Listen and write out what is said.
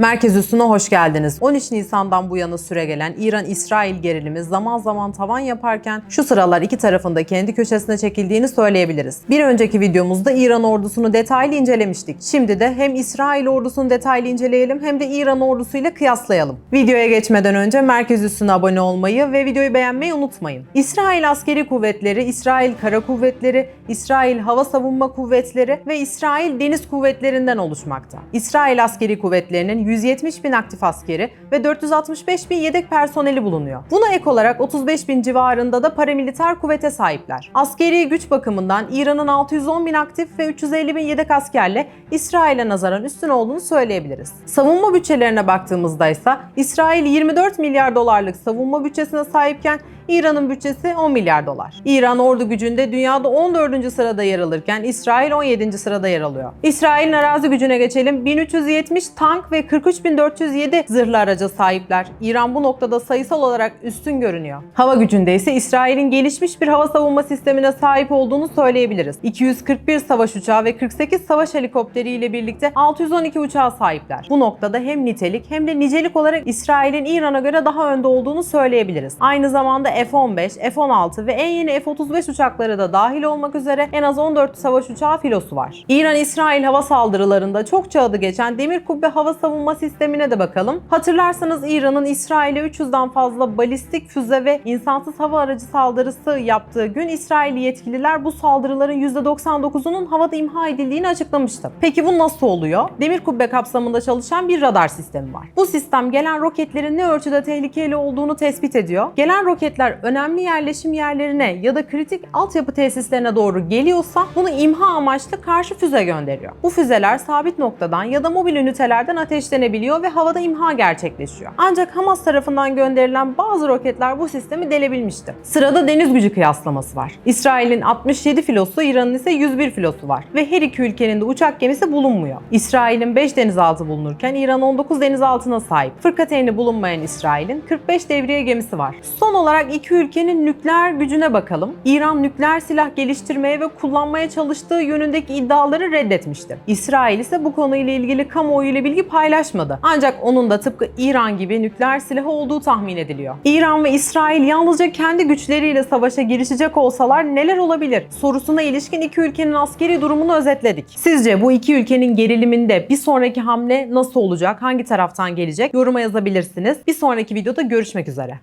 Merkez üstüne hoş geldiniz. 13 Nisan'dan bu yana süregelen İran-İsrail gerilimi zaman zaman tavan yaparken şu sıralar iki tarafında kendi köşesine çekildiğini söyleyebiliriz. Bir önceki videomuzda İran ordusunu detaylı incelemiştik. Şimdi de hem İsrail ordusunu detaylı inceleyelim hem de İran ordusuyla kıyaslayalım. Videoya geçmeden önce Merkez üstüne abone olmayı ve videoyu beğenmeyi unutmayın. İsrail askeri kuvvetleri, İsrail kara kuvvetleri, İsrail hava savunma kuvvetleri ve İsrail deniz kuvvetlerinden oluşmakta. İsrail askeri kuvvetlerinin 170 bin aktif askeri ve 465 bin yedek personeli bulunuyor. Buna ek olarak 35 bin civarında da paramiliter kuvvete sahipler. Askeri güç bakımından İran'ın 610 bin aktif ve 350 bin yedek askerle İsrail'e nazaran üstün olduğunu söyleyebiliriz. Savunma bütçelerine baktığımızda ise İsrail 24 milyar dolarlık savunma bütçesine sahipken İran'ın bütçesi 10 milyar dolar. İran ordu gücünde dünyada 14. sırada yer alırken İsrail 17. sırada yer alıyor. İsrail'in arazi gücüne geçelim. 1370 tank ve 43407 zırhlı araca sahipler. İran bu noktada sayısal olarak üstün görünüyor. Hava gücünde ise İsrail'in gelişmiş bir hava savunma sistemine sahip olduğunu söyleyebiliriz. 241 savaş uçağı ve 48 savaş helikopteri ile birlikte 612 uçağa sahipler. Bu noktada hem nitelik hem de nicelik olarak İsrail'in İran'a göre daha önde olduğunu söyleyebiliriz. Aynı zamanda F-15, F-16 ve en yeni F-35 uçakları da dahil olmak üzere en az 14 savaş uçağı filosu var. İran-İsrail hava saldırılarında çokça adı geçen Demir Kubbe hava savunma sistemine de bakalım. Hatırlarsanız İran'ın İsrail'e 300'den fazla balistik füze ve insansız hava aracı saldırısı yaptığı gün İsrailli yetkililer bu saldırıların %99'unun havada imha edildiğini açıklamıştı. Peki bu nasıl oluyor? Demir Kubbe kapsamında çalışan bir radar sistemi var. Bu sistem gelen roketlerin ne ölçüde tehlikeli olduğunu tespit ediyor. Gelen roketler önemli yerleşim yerlerine ya da kritik altyapı tesislerine doğru geliyorsa bunu imha amaçlı karşı füze gönderiyor. Bu füzeler sabit noktadan ya da mobil ünitelerden ateşlenebiliyor ve havada imha gerçekleşiyor. Ancak Hamas tarafından gönderilen bazı roketler bu sistemi delebilmişti. Sırada deniz gücü kıyaslaması var. İsrail'in 67 filosu, İran'ın ise 101 filosu var ve her iki ülkenin de uçak gemisi bulunmuyor. İsrail'in 5 denizaltı bulunurken İran 19 denizaltına sahip. Fırkateyni bulunmayan İsrail'in 45 devriye gemisi var. Son olarak iki ülkenin nükleer gücüne bakalım. İran nükleer silah geliştirmeye ve kullanmaya çalıştığı yönündeki iddiaları reddetmişti. İsrail ise bu konuyla ilgili kamuoyu ile bilgi paylaşmadı. Ancak onun da tıpkı İran gibi nükleer silahı olduğu tahmin ediliyor. İran ve İsrail yalnızca kendi güçleriyle savaşa girişecek olsalar neler olabilir? Sorusuna ilişkin iki ülkenin askeri durumunu özetledik. Sizce bu iki ülkenin geriliminde bir sonraki hamle nasıl olacak? Hangi taraftan gelecek? Yoruma yazabilirsiniz. Bir sonraki videoda görüşmek üzere.